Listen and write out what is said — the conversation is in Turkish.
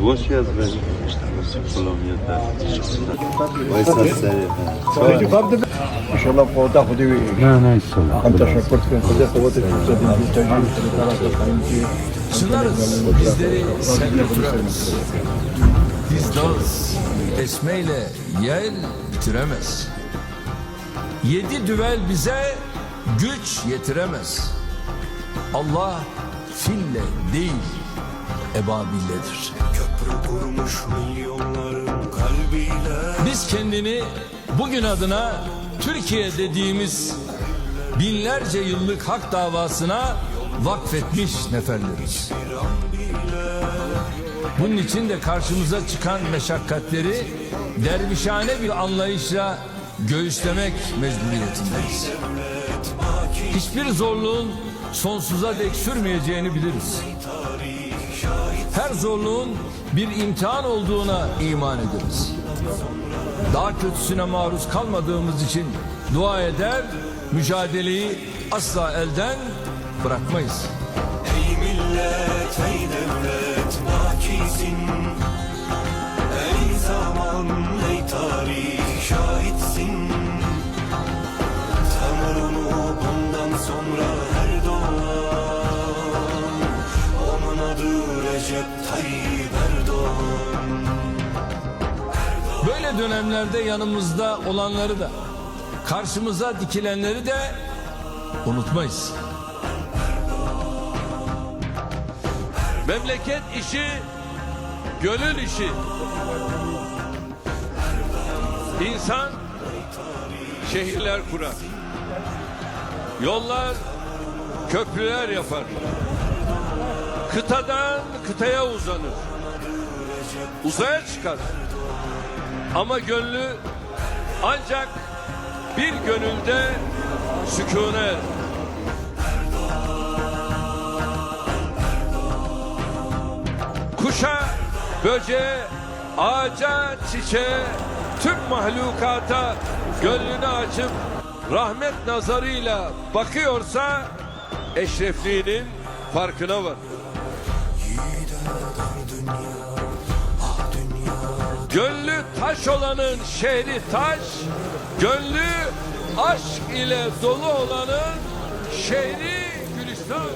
Głosie jazdy. Polomie tak. Oysa seri. İnşallah bu da hadi Ne ne inşallah. esmeyle yel bitiremez. Yedi düvel bize güç yetiremez. Allah fille değil, ebabilledir. Köprü kurmuş milyonların kalbiyle Biz kendini bugün adına Türkiye dediğimiz binlerce yıllık hak davasına vakfetmiş neferleriz. Bunun için de karşımıza çıkan meşakkatleri dervişane bir anlayışla göğüslemek mecburiyetindeyiz. Hiçbir zorluğun sonsuza dek sürmeyeceğini biliriz. Her zorluğun bir imtihan olduğuna iman ederiz. Daha kötüsüne maruz kalmadığımız için dua eder, mücadeleyi asla elden bırakmayız. Ey millet ey devlet nakisin Dönemlerde yanımızda olanları da, karşımıza dikilenleri de unutmayız. Memleket işi gönül işi. İnsan şehirler kurar. Yollar, köprüler yapar. Kıtadan kıtaya uzanır. Uzaya çıkar. Ama gönlü ancak bir gönülde sükûne. Kuşa, böceğe, ağaca, çiçeğe, tüm mahlukata gönlünü açıp rahmet nazarıyla bakıyorsa eşrefliğinin farkına var. Gönlü taş olanın şehri taş, gönlü aşk ile dolu olanın şehri gülistan.